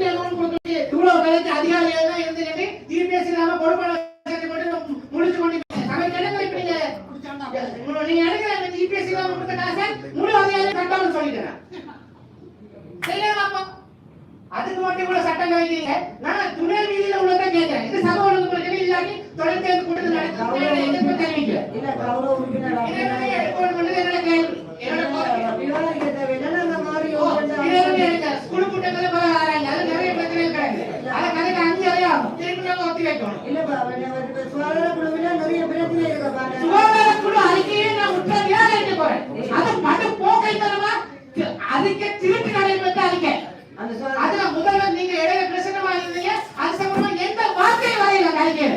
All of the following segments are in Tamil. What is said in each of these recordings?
வச்சுட்டு லோன் கொடுத்து இவ்வளவு கலைச்சு அதிகாரிகள் தான் இருந்துட்டு ஜிபிஎஸ் இல்லாம பொறுப்பாளர் சட்டை போட்டு முடிச்சு கொண்டு நீங்க இல்லாம கொடுத்த காசை முழு அதிகாரி செய்யலாம் அப்போ அதுக்கு மட்டும் இவ்வளவு சட்டம் வைக்கிறீங்க நான் துணை வீதியில உள்ளதான் கேட்கிறேன். இது சபை ஒழுங்கு பிரச்சனை இல்லாட்டி தொடர்ந்து நடத்தி எதிர்ப்பு தெரிவிக்கிறேன் இல்ல கௌரவ உறுப்பினர் இதனால எடுக்கணும் என்பது என்னோட கேள்வி என்னோட கோரிக்கை விவாதிக்க தேவையில்லை நாங்க மாறி ஓ, ஒவ்வொரு இதே வந்து எனக்கு ஸ்கூல் கூட்டத்துல போய் ஆராய்ங்க. அது நிறைய பிரச்சனைகள் கிடக்கு. அதை கதைக்கு அஞ்சு வரை ஆகும். திருப்பி நாங்க ஒத்தி வைக்கணும். இல்லப்பா அவன் சுகாதார குழுவில நிறைய பிரச்சனை இருக்கு பாருங்க சுகாதார குழு அறிக்கையை நான் உடனடியாக அளிக்க போறேன். அது மடு போக்கைத்தனமா அதுக்கு திருட்டு நடைபெற்ற அறிக்கை. அதுல முதல்வர் நீங்க இடையில பிரசன்னமா இருந்தீங்க. அது சம்பந்தமா எந்த வார்த்தை வரையில அந்த அறிக்கையில.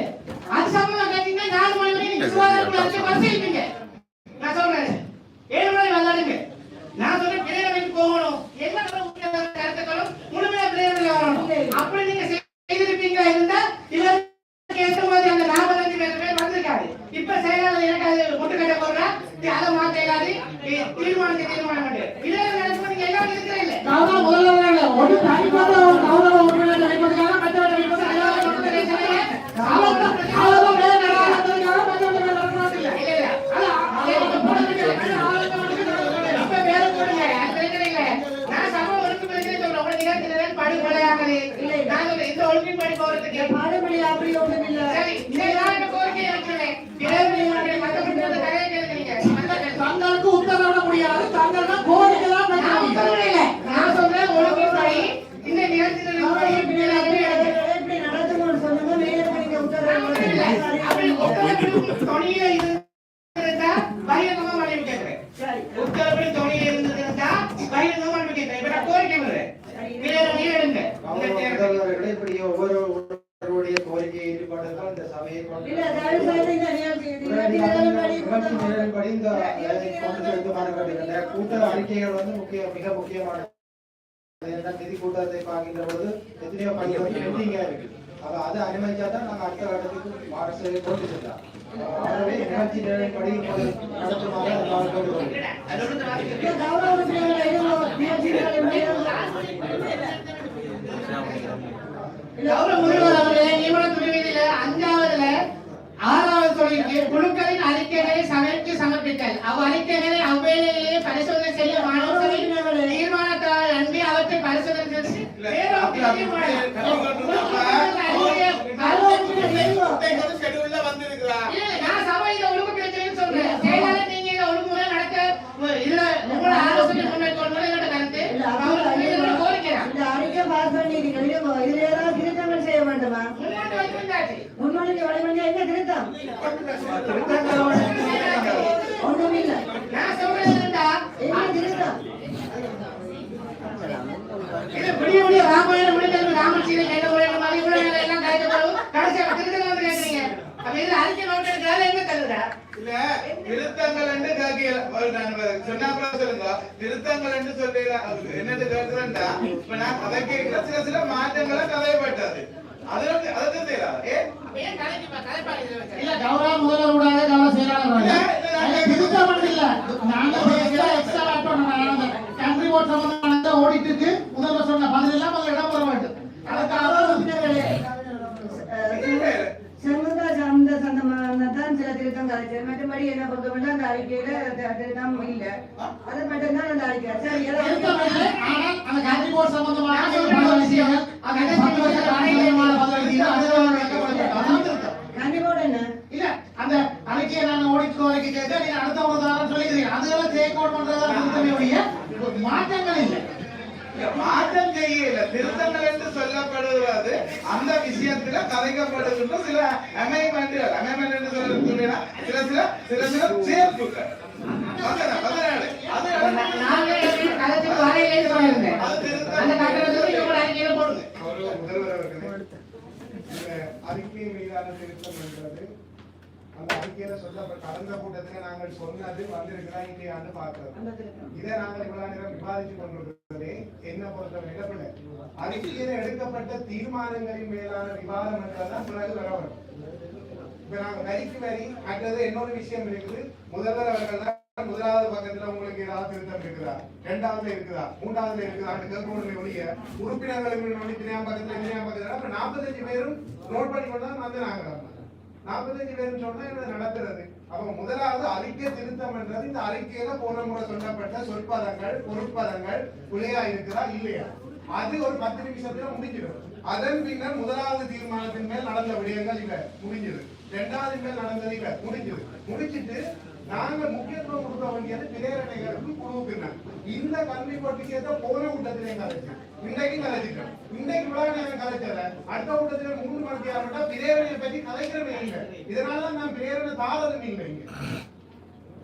அது சம்பந்தமா கேட்டீங்கன்னா நாலு மணி வரைக்கும் நீங்க சுகாதார குழு அறிக்கை பரிசீலிப்பீங்க. நான் சொல்றேன். ஏழு மணி விளையாடுங்க. நான் சொல்றேன் பிரேரணைக்கு போகணும். என்ன உங்களுடைய கருத்துக்களும் முழுமையா பிரேரணையில வரணும். அப்படி நீங்க செய்திருப்பீங்களா இருந்தா இதற்கு ஏற்ற மாதிரி அந்த நாற்பத்தஞ்சு பேர் பேர் வந்திருக்காரு. இப்ப செயலாளர் எனக்கு அது முட்டுக்கட்டை போடுறா. நீ அதை மாத்த இயலாது. நீ தீர்மானத்தை தீர்மானம் பண்ணு. இதே நடக்கும் நீங்க எல்லாரும் இருக்கிறீங்களே. கௌரவ முதல்வர்களே, ஒரு தனிப்பட்ட ஒரு கௌரவ உறுப்பினர் வைப்பதற்காக மற்றவர்களை வைப்பது அனைவரும் கொடுத்த ரேஷனையே அவர்கள் அவர்கள் மேல நடக்கிறதுக்காக மற்றவர்கள் மேல நடக்கிறது இல்லை. இல்ல, இல்ல. அதான், அதே நீங்க போடுறதுக்கு இல்லை. ஆளுங்க மட்டும் நடக்கிறது. இப்ப வேற போடுங்க. அது பிரச்சனை இல்லை. நான் சம ஒழுங்கு பிரச்சனை சொல்றேன். உங்களை நிகழ்த்தினேன் படுகொலையாகவே. நான் சொல்றேன், இந்த ஒழுங்கின்படி போறதுக்கு பாடுபடி அப்படி ஒண்ணும் இல்ல சரி, இதுதான் இந்த கோரிக்கையை வைக்கிறேன். இளைஞர்களுடைய மத்தவங்களுக்கு அந்த கதையை கேளுங்க. அந்த கதை. தங்களுக்கு உத்தரவிட முடியாது தங்கள் தான் கோரிக்கை தான் வைக்க நான் சொல்றேன் ஒழுங்கின்படி இந்த. இப்படி நடத்தணும்னு சொன்னது மேயருக்கு நீங்க. அப்படி உத்தரவு தொனியில இருந்தா பகிரங்கமா மன்னிப்பு கேட்கிறேன். உத்தரவு தொனியில இருந்ததுன்னா பகிரங்கமா மன்னிப்பு கேட்கிறேன். இப்ப நான் கோரிக்கை விடுறேன். பிரேரணையை எடுங்க. இந்த தேர்தல். முதல்வர்களே இப்படி ஒவ்வொரு ஒருவருடைய கோரிக்கையை ஈடுபடுறதால் இந்த சபையை கொண்டு இல்ல தயவு செய்து இந்த நிகழ்ச்சி இது உடனடி நிகழ்ச்சி நிகழ்ச்சி நிரலின்படி இந்த இதை கொண்டு செலுத்துமாறு கேட்டுக்கின்றேன். கூட்ட அறிக்கைகள் வந்து முக்கிய மிக முக்கியமான நிதி கூட்டத்தை பார்க்கின்ற போது எத்தனையோ பணிகள் பெண்டிங்கா இருக்கு அப்ப அதை அனுமதிச்சா தான் நாங்கள் அடுத்த கட்டத்துக்கு மாற்ற கொண்டு செல்லலாம் ஆகவே நிகழ்ச்சி நடத்துமாறு நான் கேட்டுக்கொள்கிறேன். கௌரவ முதல்வர் அவர்களே, நியமன துணைவிதியில அஞ்சா ஆறாவது சொல்லியிருக்கு குழுக்களின் அறிக்கைகளை சபைக்கு சமர்ப்பித்தல். அவ் அறிக்கைகளை அவ்வேளையிலேயே பரிசோதனை செய்ய மாணவர் சபை தீர்மானத்தால் அன்றி அவற்றை பரிசோதனை செய்து வேறொரு தீர்மானம். குழுக்களின் அறிக்கையை பரிசோதனை செய்து- இல்ல, இல்ல, நான் சபையில ஒழுங்கு பிரச்சனைன்னு சொல்றேன். செயலாளர் நீங்க இதை ஒழுங்குமுறை நடத்த இதுல உங்களோட ஆலோசனை முன்வைக்கணும் என்னோட கருத்து இல்ல, கௌரவ அப்படி முதல்வர் கோரிக்கை தான். இந்த அறிக்கை பாஸ் பண்ணிருக்கீங்க நீங்க இதுல ஏதாவது திருத்தங்கள் செய்ய வேண்டுமா முன்னாடி வைத்திருந்தாச்சு முன்னோடிக்கு வழிமொழியா என்ன திருத்தம் ஒண்ணும் இல்ல நான் சொல்றது என்னடா, என்ன திருத்தம் இது விடிய விடிய ராமாயணம் ராமன் சீதை கையில மாதிரி இவ்வளவு எல்லாம் கடைசியா அப்ப இதுல அறிக்கை நோட்டு என்ன தருதா? இல்ல திருத்தங்கள் என்று கேட்கல நான் சொன்னாப்புல சொல்லுங்க திருத்தங்கள் என்று சொல்லல என்னது கேட்கிறேன்டா இப்ப நான் கதை சில சில மாற்றங்களை கதையப்பட்டது இல்ல கௌரவ முதல்வர் கூடாது கௌரவ செயலாளர் திருத்தம் ஒண்ணும் இல்ல நாங்க பேசுற எக்ஸ்ட்ரா ஆட் பண்ணணும் கண்ட்ரி போர்ட் சம்பந்தமான ஆடிட்டுக்கு முதல்வர் சொன்ன பதில் எல்லாம் அதில் இடம் பெற வேண்டும். அதுக்காக கௌரவ உறுப்பினர்களே அஹ், செங்குந்தா சார்ந்த சந்தமானதான் சில திருத்தம் கலைச்சது மற்றபடி என்ன பொறுத்தவரை அந்த அறிக்கையில தி- திருத்தம் இல்ல. அது மட்டும்தான் அந்த அறிக்கை. சரி ஆனால் அந்த கண்ட்ரி போர்ட் சம்பந்தமான விஷயங்கள் அந்த பத்து வருஷ சம்பந்தமான பதில் அது விளக்கப்பட அதான் திருத்தம் இல்ல அந்த நான் ஓடிட்டு கோரிக்கை கேட்க நீங்க அடுத்த ஒரு தாரம் சொல்லிக்கிறீங்க அதெல்லாம் டேக் அவுட் பண்றதா திருத்தமே ஒழிய மாற்றங்கள் இல்லை. மாற்றம் செய்யல திருத்தங்கள் என்று சொல்லப்படுகிறது. அந்த விஷயத்துல கதைக்கப்படுகின்ற சில அமெண்ட்கள் அமெண்ட்மெண்ட் என்று சொல்ல சில சில சில சில சேர்ப்புகள் பதினா- பதினாலு அது நான் நாங்க எப்படி கலைச்சுக்கு வரையிலேன்னு சொல்லியிருந்தேன். அந்த கட்டணத்துக்கு இவங்க அறிக்கையில போடுங்க. கௌரவ முதல்வர் அவர்களே, இந்த அறிக்கை மீதான திருத்தம் என்றது அந்த கூட்டத்துல நாங்கள் சொன்னது வந்திருக்கிறா இல்லையான்னு பார்க்கிறோம். இதை நாங்கள் இவ்வளவு நேரம் கொண்டிருக்கிறதே என்ன பொறுத்தவரை அறிக்கையில எடுக்கப்பட்ட தீர்மானங்களின் மேலான விவாதம் என்றதான் பிறகு வர வரும். இப்ப நாங்க வரிக்கு வரி மற்றது இன்னொரு விஷயம் இருக்குது. முதல்வர் அவர்கள் தான் முதலாவது பக்கத்துல உங்களுக்கு ஏதாவது திருத்தம் இருக்குதா? இரண்டாவதுல இருக்குதா? மூன்றாவதுல இருக்குதான்னு கேட்கணும் ஒழிய உறுப்பினர்களுக்கு பக்கத்துல பக்கத்துல. நாற்பத்தஞ்சு பேரும் நோட் பண்ணி கொண்டு தான் வந்து நாங்க. நாற்பத்தஞ்சு பேரும் சொன்னா என்ன நடத்துறது அப்ப முதலாவது அறிக்கை திருத்தம் என்றது இந்த அறிக்கையில போன முறை சொல்லப்பட்ட சொற்பதங்கள் பொருட்பதங்கள் பிழையா இருக்கிறா இல்லையா? அது ஒரு பத்து நிமிஷத்துல முடிஞ்சிடும். அதன் பின்னர் முதலாவது தீர்மானத்தின் மேல் நடந்த விடயங்கள் இல்ல முடிஞ்சது. இரண்டாவது மேல் நடந்தது இல்ல முடிஞ்சது. முடிச்சிட்டு நாங்க முக்கியத்துவம் கொடுக்க வேண்டியது பிரேரணைகளுக்கு குழுவுக்கு இந்த கல்வி பட்டியத்தை போன கூட்டத்திலையும் கலைச்சு. இன்றைக்கு கலைச்சிட்டோம் இன்னைக்கு இவ்வளவு நேரம் கலைச்சத அடுத்த கூட்டத்திலே மூணு மணிக்கு ஆரம்பிட்டா பிரேரணையை பற்றி கலைக்கிறவே இல்லை இதனால நான் பிரேரணை தாளதும் இல்லைங்க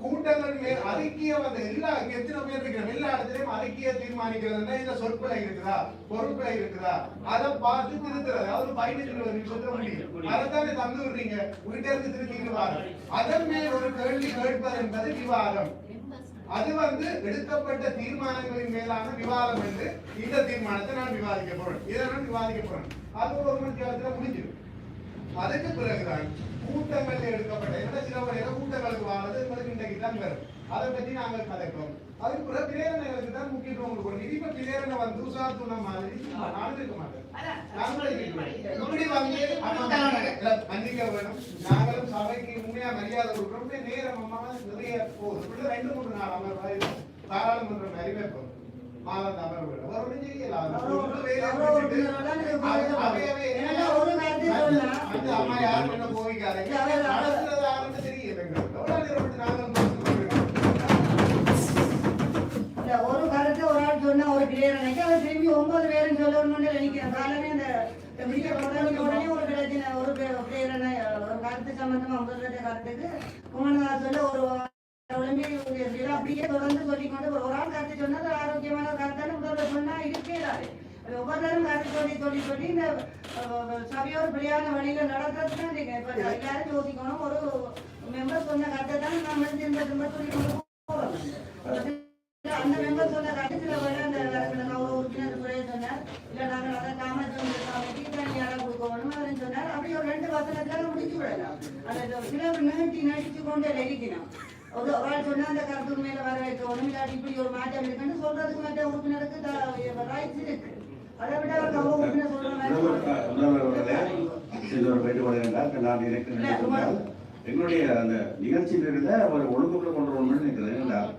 கூட்டங்கள் மேல் அறிக்கைய வந்து எல்லா எத்தனை பேர் இருக்கிறோம்? எல்லா இடத்துலயும் அறிக்கைய தீர்மானிக்கிறதுனா இந்த சொற்பிழை இருக்குதா? பொறுப்புல இருக்குதா? அதை பார்த்து திருத்துறது. அதாவது பதினஞ்சு இருபது நிமிஷத்துல முடியும். அதைத்தானே தந்து விடுறீங்க உங்ககிட்ட இருந்து திருத்திக்கிட்டு வாரம் அதன் மேல் ஒரு கேள்வி கேட்பது என்பது விவாதம். அது வந்து எடுக்கப்பட்ட தீர்மானங்களின் மேலான விவாதம் என்று இந்த தீர்மானத்தை நான் விவாதிக்க போறேன். இதை நான் விவாதிக்க போறேன். அது ஒரு மணி முடிஞ்சிடும். அதுக்கு பிறகுதான் கூட்டங்கள் எடுக்கப்பட்ட என்ன சில வகையில கூட்டங்களுக்கு வாழ்றது உங்களுக்கு இன்றைக்கு தான் வரும். அதை பற்றி நாங்கள் கதைக்கிறோம் அதுக்கு பிறகு பிரேரணைகளுக்கு தான் முக்கியத்துவம் கொடுக்கணும். இது இப்ப பிரேரணை வந்து உசார் துணை மாதிரி நான் இருக்க மாட்டேன். வந்து மன்னிக்க வேணும். நாங்களும் சபைக்கு உண்மையா மரியாதை கொடுக்கிறோம் இப்படி நேரம் அம்மா நிறைய போகுது. ரெண்டு மூணு நாள் அமர்வு தாராளுமன்றம் அறிவிப்போம் மாதம் அமர்வு ஒரு செய்யலாம் அம்மா யாரும் என்ன நடத்துறது யாருன்னு தெரியல. எவ்வளவு நேரம் ஒரு கருத்து ஒரு ஆள் சொன்னா ஒரு பிரேரணைக்கு அவர் திரும்பி ஒன்பது பேரும் சொல்லணும்னு நினைக்கிறேன். காலமே இந்த உடனே ஒரு பிரச்சனை ஒரு பிரேரணை ஒரு கருத்து சம்பந்தமா முதல்ல கருத்துக்கு குமரதாஸ் ஒரு ஒளிம்பி அப்படியே தொடர்ந்து சொல்லிக்கொண்டு ஒரு ஆள் கருத்து சொன்னா அது ஆரோக்கியமான கருத்தான முதல்வர் சொன்னா இருக்கேடாது ஒவ்வொருத்தரும் கருத்து சொல்லி சொல்லி சொல்லி இந்த சபையோட பிள்ளையான வழியில நடக்கிறதுக்கு தான் இப்ப எல்லாரும் யோசிக்கணும் ஒரு மெம்பர் சொன்ன கருத்தை தான் நம்ம திரும்ப திரும்ப சொல்லி சில நடிச்சு கொண்டு இருக்கணும் ஒரு ஒரு ஆள் சொன்னா அந்த கருத்து மேல வர வைக்கணும் இல்லாட்டி இப்படி ஒரு மாற்றம் இருக்குன்னு சொல்றதுக்கு மற்ற உறுப்பினருக்கு ரைட்ஸ் இருக்கு அதை விட அவர் கவ உறுப்பினர் சொல்ற மாதிரி நான் நினைக்கிறேன் எங்களுடைய அந்த நிகழ்ச்சியில் இருந்த ஒரு ஒழுங்குமுறை கொண்டு வரணும்னு நினைக்கிறேன் என்றால்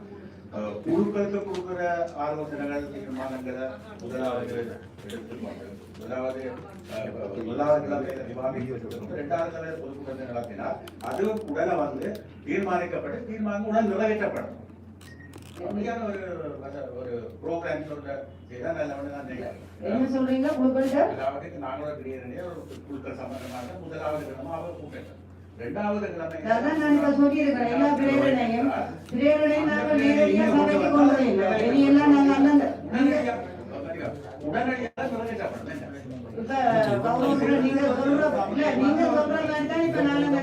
குழுக்களுக்கு கொடுக்கிற ஆலோசனைகள் தீர்மானங்களை முதலாவது எடுத்துக்கொண்டு முதலாவது முதலாவது இரண்டாவது கிழமை பொதுக்கூட்டத்தை நடத்தினால் அது உடனே வந்து தீர்மானிக்கப்பட்டு தீர்மானம் உடனே நிறைவேற்றப்படும். அப்படியான ஒரு ஒரு ப்ரோக்ராம் சொல்ற என்ன சொல்றீங்க? குழுக்களுக்கு அதாவது நாங்களோட கிரியரனே ஒரு குழுக்கள் சம்பந்தமாக முதலாவது சொல்லியிருக்கிறேன் எல்லா பிரேரணையும் பிரேரணையும் நாங்கள் நேரடியா சபைக்கு கொண்டு வரீங்க இனி எல்லாம் நாங்கள் கௌரவத்துல நீங்க சொல்ற இல்ல நீங்க சொல்ற மாதிரி தான் இப்ப நான் அந்த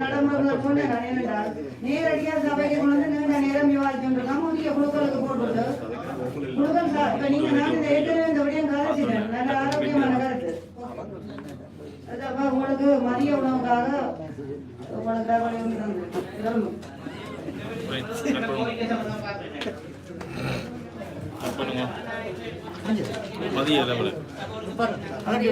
நடைமுறைகளை சொன்னேன் நான் என்னடா நேரடியா சபைக்கு கொண்டு வந்து நீண்ட நேரம் விவாதிச்சுட்டு இருக்கோம் முக்கிய குழுக்களுக்கு போட்டுட்டு. குழுக்கள் சா- இப்ப நீங்க நான் இந்த ஏற்கனவே இந்த விடயம் கதைச்சிட்டேன் நல்ல ஆரோக்கியமான கருத்து. உங்களுக்கு மதிய உணவுக்காக உங்களுக்கு தகவல் மதிய